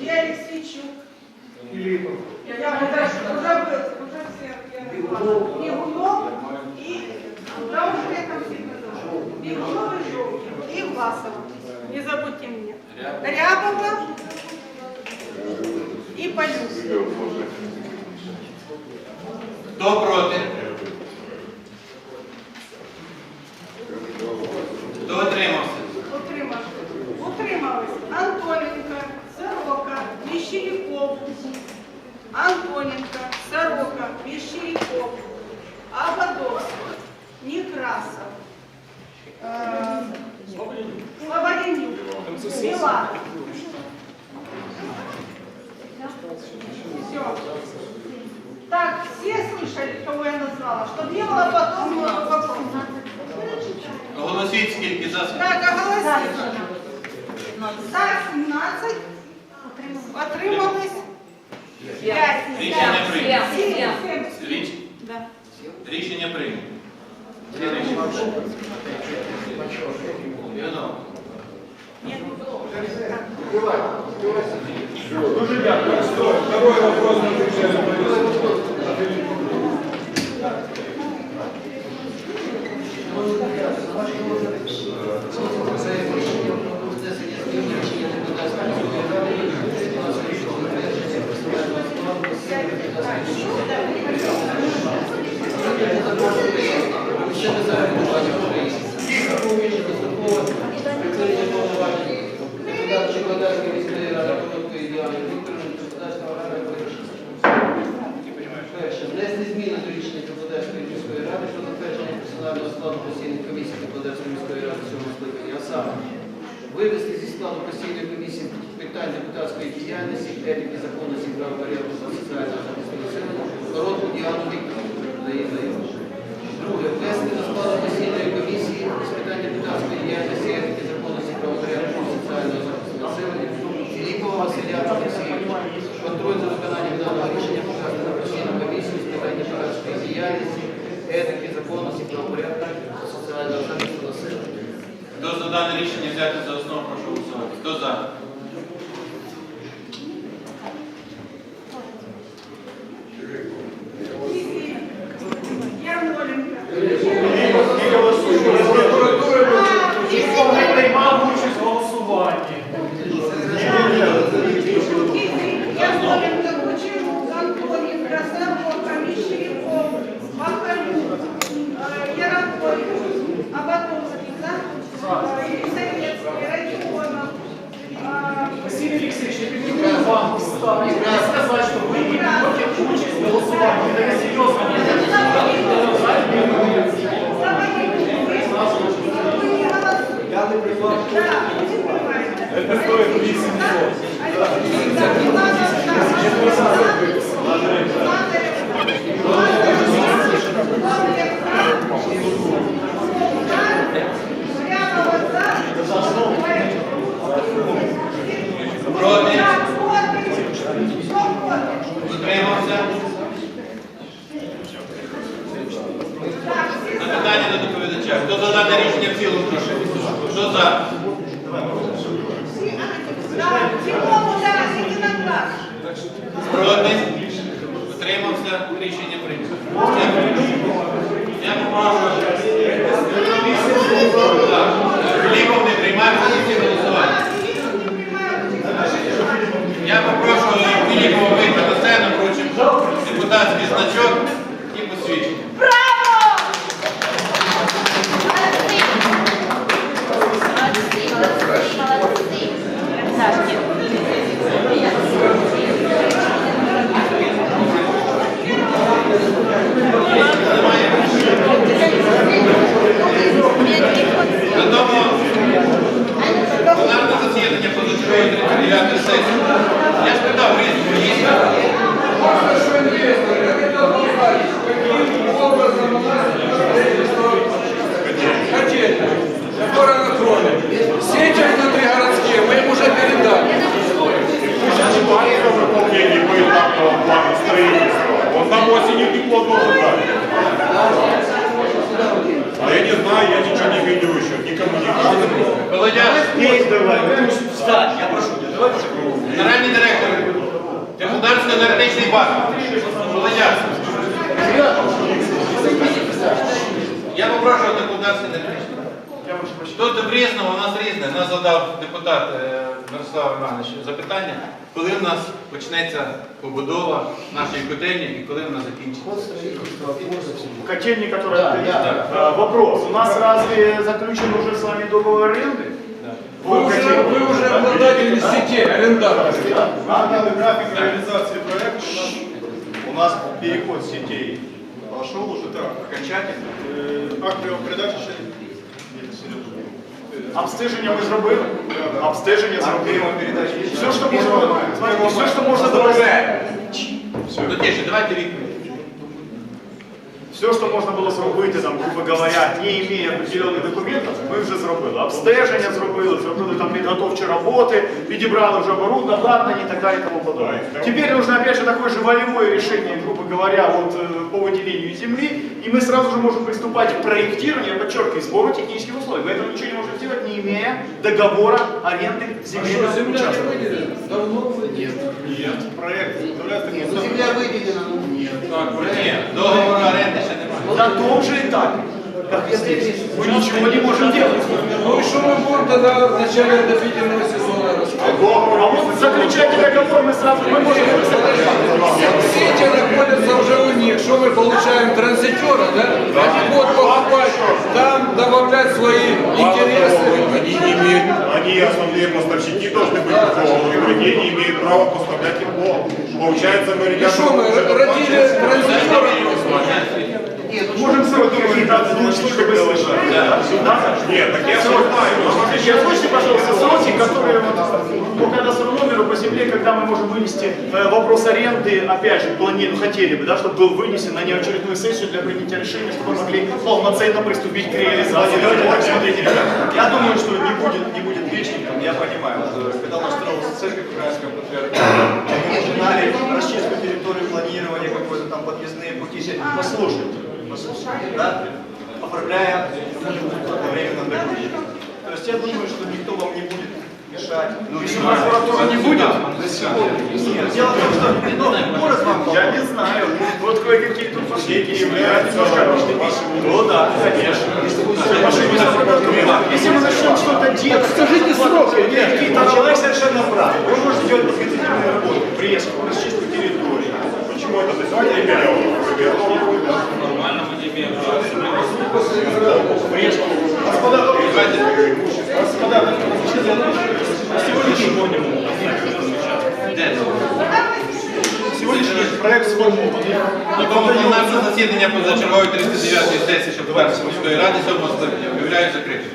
И Алексейчук. Филиппов. Я, я уже, уже, уже все, я. Бегунов и, да уже я там всех назвала. Бегунов и Жовкин. И Власова. Не забудьте меня. Рябова и Полюс. Хто проти? Хто утримався? Утримався. Утримались Антоненко, Сорока, Мещеряков. Антоненко, Сорока, Мещеряков. Абадов, Некрасов. э, Слободенюк. Мила. Все. Так, все слышали, кого я назвала? Чтобы не было потом вопросов. Оголосіть, скільки за Так, оголосили. За 17 отримались 5. Рішення прийнято. Річ... Да. Рішення прийнято. Всі рішення. Іванов. Дуже дякую. Второй вопрос на бюджет. формування України, враховуючи високове припинення повноважень, депутат Чекодецької міської ради Короткої Діани Вікторович, депутатського ради Перше, внести зміни до рішення Чекодецької міської ради щодо затвердження персонального складу постійної комісії Чекодецької міської ради цього скликання, а саме вивести зі складу постійної комісії питань депутатської діяльності, етики, закону прав варіанту соціального та населення, коротку Діану етики, законності, правопорядку та соціального захисту населення. Хто за дане рішення взяти за основу, прошу голосувати. Хто за? Ярмоленко. стоит 800. Проти? Утримався? Запитання до доповідача. Хто за дане рішення в цілому, прошу голосувати. Хто за? safe. просто енергетичний банк. Було ясно. Я попрошу депутатський енергетичний. Тут в різному, у нас різне. Нас задав депутат е, Мирослав Іванович запитання, коли в нас почнеться побудова нашої котельні і коли вона закінчиться. Котельни, которые... Да, открыты. да. А, Вопрос. У нас разве заключен уже с вами договор аренды? Вы уже, вы уже обладатель сетей, арендатор. Данный график реализации проекта у нас, у нас переход сетей пошел уже так, окончательно. Э, Акт передачи ще. Обстеження ми зробили? Обстеження зробили. передачи. Все, що можна все, що можна було Ну тише, давайте відповідь. все, що можна було зробити, там, грубо говоря, не имея определенных документів, ми вже зробили. Обстеження зробили, зробили там підготовчі роботи, підібрали вже оборудование, обладнання і так далі, і тому подобное. Теперь нужно опять же такое же волевое решение, грубо говоря, вот э, по выделению земли, и мы сразу же можем приступать к проектированию, я подчеркиваю, сбору технических условий. Мы этого ничего не можем сделать, не имея договора аренды А что, земельного земля не участка. выделена? Давно выделена. Нет, проект составляет Ні, ну земля виділена, ну ні. Ні, На том же этапе, как и здесь. Мы ничего не можем делать. Ну и что мы будем тогда в начале отопительного сезона рассказывать? А вот заключайте договор, мы сразу мы можем Сети находятся уже у них. Что мы получаем? Транзитера, да? Они будут покупать, там добавлять свои интересы. Они не имеют, они основные поставщики должны быть по они не имеют права поставлять тепло. Получается, мы И ребята... что мы родили транзитера просто? Ні, ну Можем сроки какие-то озвучить, чтобы слышать. Нет, так я все озвучьте, пожалуйста, сроки, которые вот по кадастровому номеру по земле, когда мы можем вынести э, вопрос аренды, опять же, планируем, хотели бы, да, чтобы был вынесен на неочередную сессию для принятия решения, чтобы мы могли полноценно приступить к реализации. Смотрите, ребят. Я думаю, что не будет, не будет вечником, я понимаю. что Когда у нас строилась церковь патриархата, мы начинали расчистку территории, планирование какое-то там, подъездные пути. Послушайте, послушайте, да? Оформляя временно документы. То есть я думаю, что никто вам не будет мешать. Ну, Если прокуратура не будет, Нет, дело в том, что ну, город вам я не знаю. Вот кое-какие тут последние являются. Ну да, конечно. Если мы начнем что-то делать, скажите сроки. Там человек совершенно прав. Вы можете делать подготовительную работу, преску, расчистку территории. Почему это давайте не берем? Господа, господа, сегодняшний Сьогоднішній проєкт сьогодні. Наше засідання позачергової 39 сесії Шепетовської міської ради 7 липня. Об'являю закритим.